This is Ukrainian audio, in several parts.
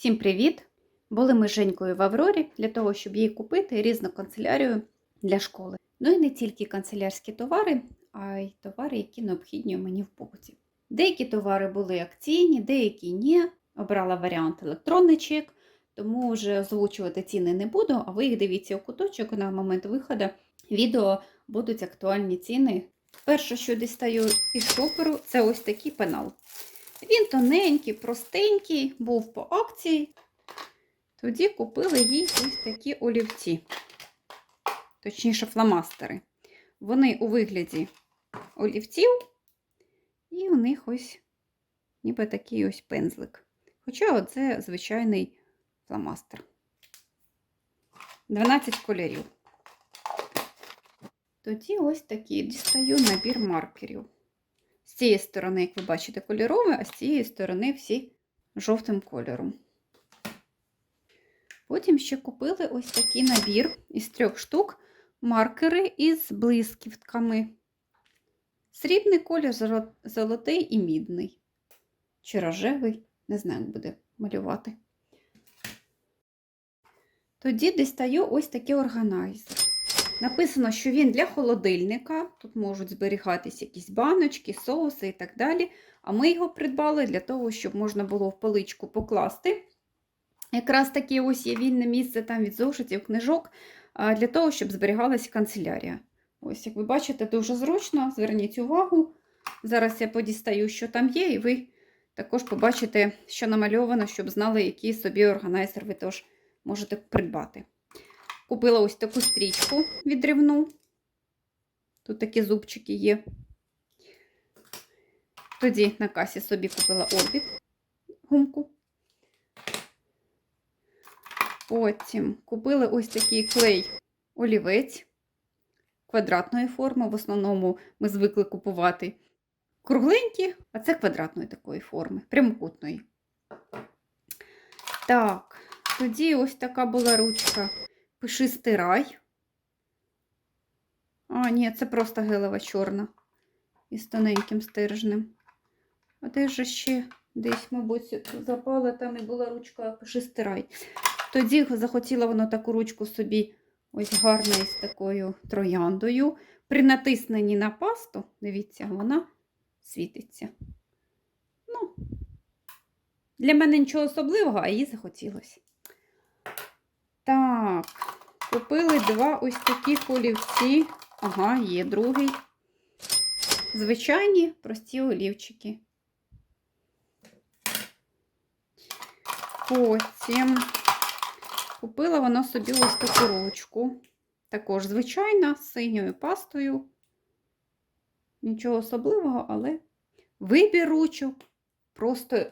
Всім привіт! Були ми з Женькою в Аврорі для того, щоб їй купити різну канцелярію для школи. Ну і не тільки канцелярські товари, а й товари, які необхідні мені в побуті. Деякі товари були акційні, деякі ні. Обрала варіант електронний чек, тому вже озвучувати ціни не буду, а ви їх дивіться у куточок на момент виходу відео будуть актуальні ціни. Перше, що дістаю із шоперу, це ось такий пенал. Він тоненький, простенький, був по акції. Тоді купили їй ось такі олівці, точніше, фломастери. Вони у вигляді олівців, і у них ось ніби такий ось пензлик. Хоча це звичайний фломастер. 12 кольорів. Тоді ось такий дістаю набір маркерів. Цієї сторони, як ви бачите, кольоровий, а з цієї сторони всі жовтим кольором. Потім ще купили ось такий набір із трьох штук маркери із блисківками. Срібний колір, золотий і мідний. Чи рожевий, не знаю, як буде малювати. Тоді дістаю ось такий органайзер. Написано, що він для холодильника. Тут можуть зберігатись якісь баночки, соуси і так далі. А ми його придбали для того, щоб можна було в поличку покласти. Якраз таке ось є вільне місце там від зошитів, книжок, для того, щоб зберігалась канцелярія. Ось, як ви бачите, дуже зручно. Зверніть увагу. Зараз я подістаю, що там є, і ви також побачите, що намальовано, щоб знали, який собі органайзер ви теж можете придбати. Купила ось таку стрічку відривну. Тут такі зубчики є. Тоді на касі собі купила орбіт гумку. Потім купили ось такий клей олівець квадратної форми. В основному ми звикли купувати кругленькі, а це квадратної такої форми, прямокутної. Так, тоді ось така була ручка Пиши стирай. А, ні, це просто гелева чорна із тоненьким стержнем. А де ж ще десь, мабуть, запала там і була ручка Пиши стирай. Тоді захотіла вона таку ручку собі ось гарна із такою трояндою. При натисненні на пасту, дивіться, вона світиться. Ну, для мене нічого особливого, а їй захотілося. Так, купили два ось такі олівці. Ага, є другий. Звичайні прості олівчики. Потім купила вона собі ось таку ручку. Також звичайна, з синьою пастою. Нічого особливого, але вибір ручок просто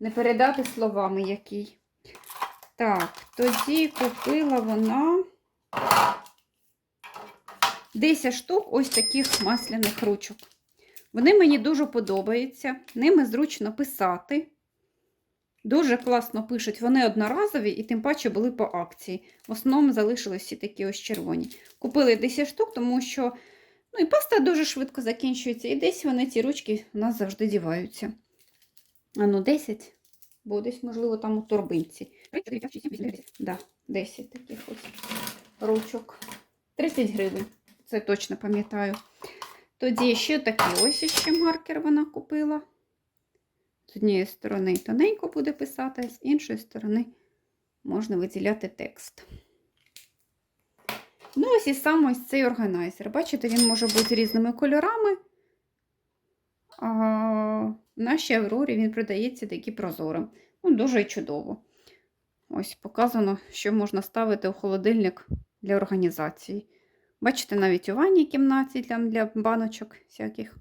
не передати словами який. Так, тоді купила вона 10 штук ось таких масляних ручок. Вони мені дуже подобаються, ними зручно писати. Дуже класно пишуть, вони одноразові і тим паче були по акції. В основному залишились всі такі ось червоні. Купили 10 штук, тому що ну, і паста дуже швидко закінчується, і десь вони ці ручки у нас завжди діваються. А ну, 10 бо десь, можливо, там у торбинці. Да, 10 таких ось ручок. 30 гривень, це точно пам'ятаю. Тоді ще такий ось ще маркер вона купила. З однієї сторони тоненько буде писати, з іншої сторони можна виділяти текст. Ну, ось і саме ось цей органайзер. Бачите, він може бути різними кольорами. А в нашій Аврорі він продається такий прозорим. Ну, Дуже чудово. Ось показано, що можна ставити у холодильник для організації. Бачите, навіть у ванній кімнаті для, для баночок всяких.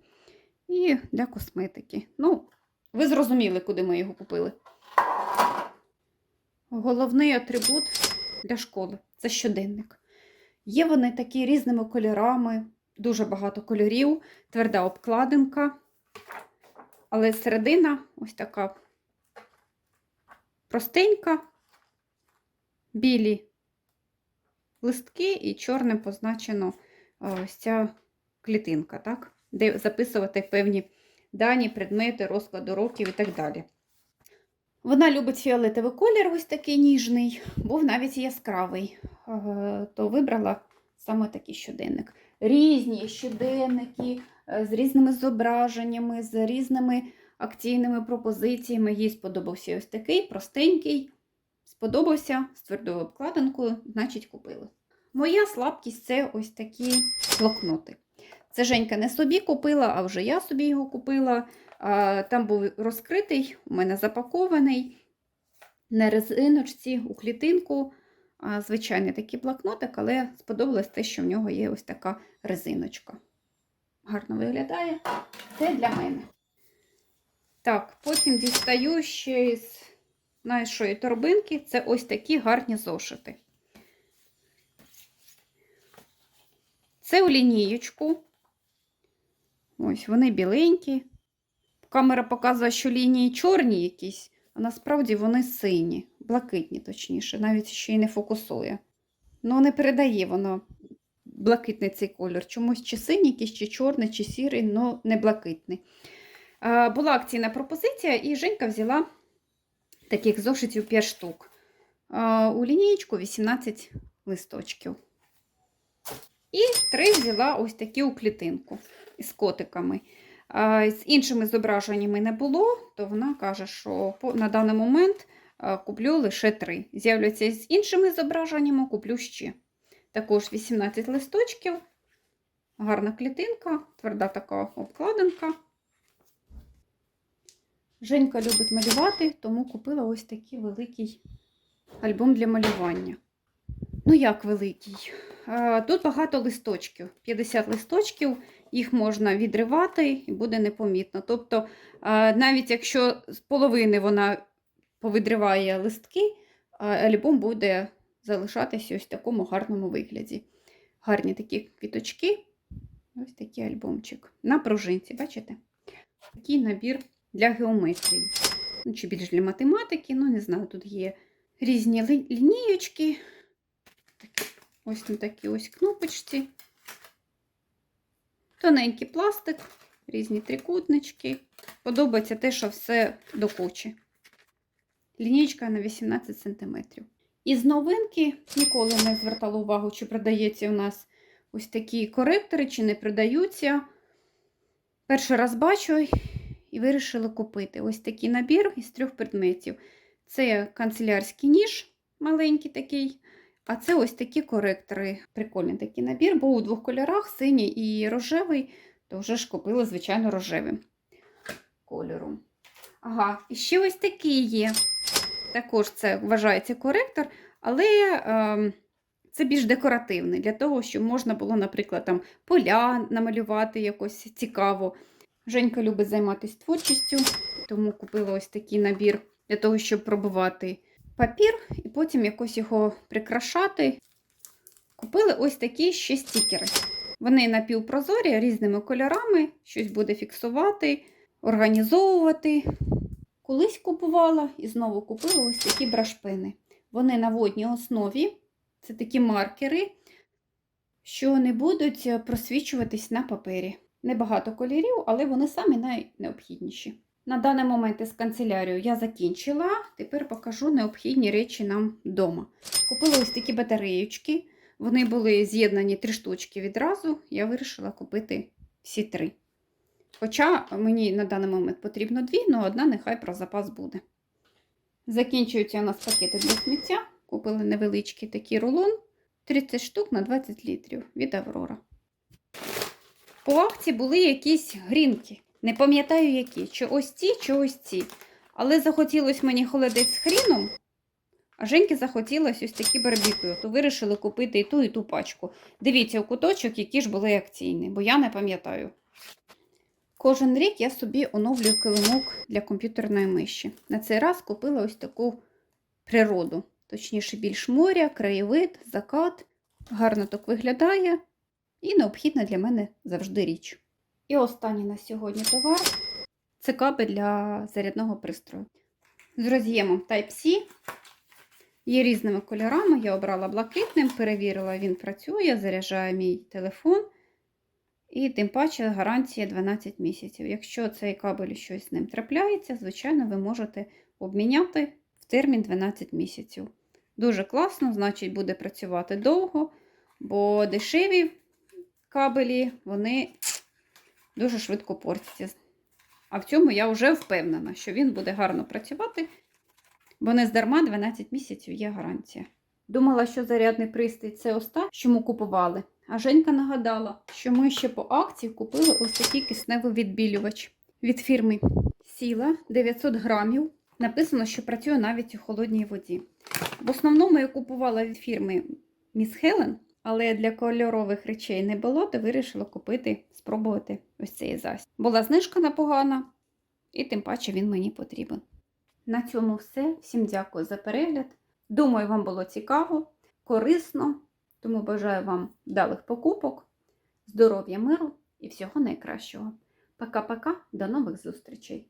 І для косметики. Ну, ви зрозуміли, куди ми його купили. Головний атрибут для школи це щоденник. Є вони такі різними кольорами, дуже багато кольорів, тверда обкладинка. Але середина ось така простенька, білі листки і чорним позначено ось ця клітинка, так? де записувати певні дані, предмети, розклад уроків і так далі. Вона любить фіолетовий колір, ось такий ніжний, був навіть яскравий. Е, То вибрала саме такий щоденник. Різні щоденники е, з різними зображеннями, з різними акційними пропозиціями. Їй сподобався ось такий простенький. Сподобався з твердою обкладинкою, значить, купила. Моя слабкість це ось такі блокноти. Це Женька не собі купила, а вже я собі його купила. Там був розкритий, у мене запакований на резиночці у клітинку. Звичайний такий блокнотик, але сподобалось те, що в нього є ось така резиночка. Гарно виглядає. Це для мене. Так, потім дістаю ще з нашої торбинки. Це ось такі гарні зошити. Це у лінієчку. Ось вони біленькі. Камера показує, що лінії чорні якісь, а насправді вони сині, блакитні, точніше, навіть ще й не фокусує. Ну, не передає воно блакитний цей колір. Чомусь чи синій, якийсь, чи чорний, чи сірий, але не блакитний. Була акційна пропозиція, і Женька взяла таких зошитів 5 штук. У лінієчку 18 листочків. І три взяла ось такі у клітинку із котиками. З іншими зображеннями не було, то вона каже, що на даний момент куплю лише три. З'являться з іншими зображеннями, куплю ще. Також 18 листочків, гарна клітинка, тверда така обкладинка. Женька любить малювати, тому купила ось такий великий альбом для малювання. Ну, як великий? Тут багато листочків, 50 листочків, їх можна відривати і буде непомітно. Тобто, навіть якщо з половини вона повідриває листки, альбом буде залишатися ось в такому гарному вигляді. Гарні такі квіточки, ось такий альбомчик. На пружинці, бачите? Такий набір для геометрії. Ну, чи більш для математики, ну не знаю, тут є різні лінієчки. Ось там такі ось кнопочці. Тоненький пластик, різні трикутнички. Подобається те, що все до кучі. Лінійка на 18 см. Із новинки ніколи не звертала увагу, чи продається у нас ось такі коректори, чи не продаються. Перший раз бачу і вирішила купити ось такий набір із трьох предметів. Це канцелярський ніж, маленький такий. А це ось такі коректори. Прикольний такий набір, бо у двох кольорах синій і рожевий, то вже ж купила, звичайно, рожевим кольором. Ага, і ще ось такий є. Також це вважається коректор, але е, це більш декоративний, для того, щоб можна було, наприклад, там поля намалювати якось цікаво. Женька любить займатися творчістю, тому купила ось такий набір для того, щоб пробувати папір і потім якось його прикрашати. Купили ось такі ще стікери. Вони напівпрозорі різними кольорами, щось буде фіксувати, організовувати. Колись купувала і знову купила ось такі брашпини. Вони на водній основі, це такі маркери, що не будуть просвічуватись на папері. Небагато кольорів, але вони самі найнеобхідніші. На даний момент із канцелярією я закінчила. Тепер покажу необхідні речі нам вдома. Купила ось такі батареєчки. Вони були з'єднані три штучки відразу. Я вирішила купити всі три. Хоча мені на даний момент потрібно дві, але одна нехай про запас буде. Закінчуються у нас пакети для сміття. Купили невеличкий такий рулон 30 штук на 20 літрів від Аврора. По акції були якісь грінки. Не пам'ятаю які, чи ось ці, чи ось ці. Але захотілося мені холодець з хріном, а Женьки захотілося ось такі барбікю. То вирішили купити і ту, і ту пачку. Дивіться у куточок, які ж були акційні, бо я не пам'ятаю. Кожен рік я собі оновлюю килимок для комп'ютерної миші. На цей раз купила ось таку природу, точніше, більш моря, краєвид, закат. Гарно так виглядає і необхідна для мене завжди річ. І останній на сьогодні товар це кабель для зарядного пристрою. З роз'ємом Type-C. Є різними кольорами. Я обрала блакитним, перевірила, він працює, заряджає мій телефон. І тим паче гарантія 12 місяців. Якщо цей кабель щось з ним трапляється, звичайно, ви можете обміняти в термін 12 місяців. Дуже класно, значить, буде працювати довго, бо дешеві кабелі вони дуже швидко портяться. А в цьому я вже впевнена, що він буде гарно працювати, бо не здарма 12 місяців є гарантія. Думала, що зарядний пристрій це останнє, що ми купували. А Женька нагадала, що ми ще по акції купили ось такий кисневий відбілювач від фірми Сіла 900 грамів. Написано, що працює навіть у холодній воді. В основному я купувала від фірми Міс Хелен, але для кольорових речей не було, то вирішила купити, спробувати ось цей засіб. Була знижка непогана, і тим паче він мені потрібен. На цьому все. Всім дякую за перегляд. Думаю, вам було цікаво, корисно. Тому бажаю вам вдалих покупок, здоров'я, миру і всього найкращого. Пока-пока, до нових зустрічей!